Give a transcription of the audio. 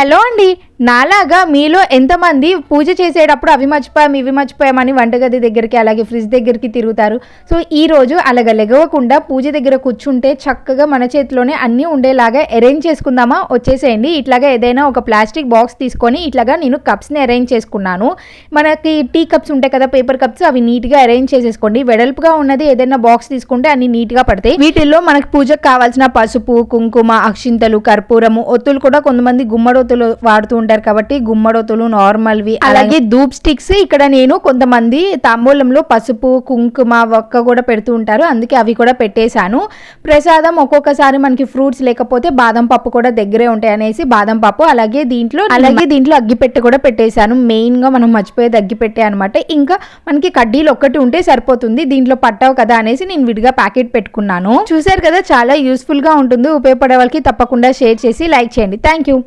Hello అండి. నాలాగా మీలో ఎంతమంది పూజ చేసేటప్పుడు అవి మర్చిపోయాం ఇవి మర్చిపోయామని వంటగది దగ్గరికి అలాగే ఫ్రిడ్జ్ దగ్గరికి తిరుగుతారు. సో ఈ రోజు అలాగ లెగవకుండా పూజ దగ్గర కూర్చుంటే చక్కగా మన చేతిలోనే అన్నీ ఉండేలాగా అరేంజ్ చేసుకుందామా? వచ్చేసేయండి. ఇట్లాగా ఏదైనా ఒక ప్లాస్టిక్ బాక్స్ తీసుకొని ఇట్లాగా నేను కప్స్ని అరేంజ్ చేసుకున్నాను. మనకి టీ కప్స్ ఉంటాయి కదా పేపర్ కప్స్ అవి నీట్గా అరేంజ్ చేసేసుకోండి. వెడల్పుగా ఉన్నది ఏదైనా బాక్స్ తీసుకుంటే అన్ని నీట్గా పడతాయి. వీటిల్లో మనకి పూజకు కావాల్సిన పసుపు కుంకుమ అక్షింతలు కర్పూరము ఒత్తులు కూడా కొంతమంది గుమ్మడొత్తులు వాడుతూ ఉంటారు కాబట్టి గుమ్మడొత్తులు నార్మల్వి అలాగే ధూప్ స్టిక్స్ ఇక్కడ నేను కొంతమంది తాంబూలంలో పసుపు కుంకుమ ఒక్క కూడా పెడుతూ ఉంటారు. అందుకే అవి కూడా పెట్టేశాను. ప్రసాదం ఒక్కొక్కసారి మనకి ఫ్రూట్స్ లేకపోతే బాదం పప్పు కూడా దగ్గరే ఉంటాయి అనేసి బాదం పప్పు అలాగే దీంట్లో అలాగే దీంట్లో అగ్గిపెట్టె కూడా పెట్టేశాను. మెయిన్గా మనం మర్చిపోయేది అగ్గిపెట్టె అనమాట ఇంకా మనకి కడ్డీలు ఒక్కటి ఉంటే సరిపోతుంది. దీంట్లో పట్టావు కదా అనేసి నేను విడిగా ప్యాకెట్ పెట్టుకున్నాను. చూసారు కదా చాలా యూస్ఫుల్గా ఉంటుంది. ఉపయోగపడే వాళ్ళకి తప్పకుండా షేర్ చేసి లైక్ చేయండి. Thank you.